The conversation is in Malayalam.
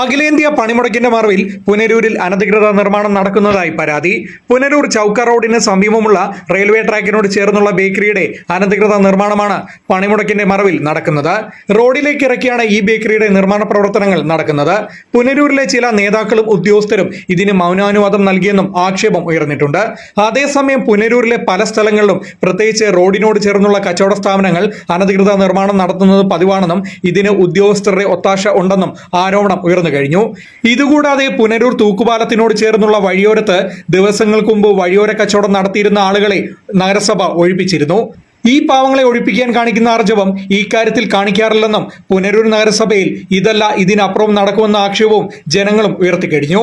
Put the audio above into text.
അഖിലേന്ത്യാ പണിമുടക്കിന്റെ മറവിൽ പുനരൂരിൽ അനധികൃത നിർമ്മാണം നടക്കുന്നതായി പരാതി. പുനരൂർ ചൌക്ക റോഡിന് സമീപമുള്ള റെയിൽവേ ട്രാക്കിനോട് ചേർന്നുള്ള ബേക്കറിയുടെ അനധികൃത നിർമ്മാണമാണ് പണിമുടക്കിന്റെ മറവിൽ നടക്കുന്നത്. റോഡിലേക്ക് ഇറക്കിയാണ് ഈ ബേക്കറിയുടെ നിർമ്മാണ പ്രവർത്തനങ്ങൾ നടക്കുന്നത്. പുനരൂരിലെ ചില നേതാക്കളും ഉദ്യോഗസ്ഥരും ഇതിന് മൗനാനുവാദം നൽകിയെന്നും ആക്ഷേപം ഉയർന്നിട്ടുണ്ട്. അതേസമയം പുനരൂരിലെ പല സ്ഥലങ്ങളിലും പ്രത്യേകിച്ച് റോഡിനോട് ചേർന്നുള്ള കച്ചവട സ്ഥാപനങ്ങൾ അനധികൃത നിർമ്മാണം നടത്തുന്നത് പതിവാണെന്നും ഇതിന് ഉദ്യോഗസ്ഥരുടെ ഒത്താശ ഉണ്ടെന്നും ആരോപണം ഉയർന്നു കഴിഞ്ഞു. ഇതുകൂടാതെ പുനരൂർ തൂക്കുപാലത്തിനോട് ചേർന്നുള്ള വഴിയോരത്ത് ദിവസങ്ങൾക്ക് മുമ്പ് വഴിയോര കച്ചവടം നടത്തിയിരുന്ന ആളുകളെ നഗരസഭ ഒഴിപ്പിച്ചിരുന്നു. ഈ പാവങ്ങളെ ഒഴിപ്പിക്കാൻ കാണിക്കുന്ന ആർജവം ഈ കാര്യത്തിൽ കാണിക്കാറില്ലെന്നും പുനരൂർ നഗരസഭയിൽ ഇതല്ല ഇതിനപ്പുറം നടക്കുമെന്ന ആക്ഷേപവും ജനങ്ങളും ഉയർത്തിക്കഴിഞ്ഞു.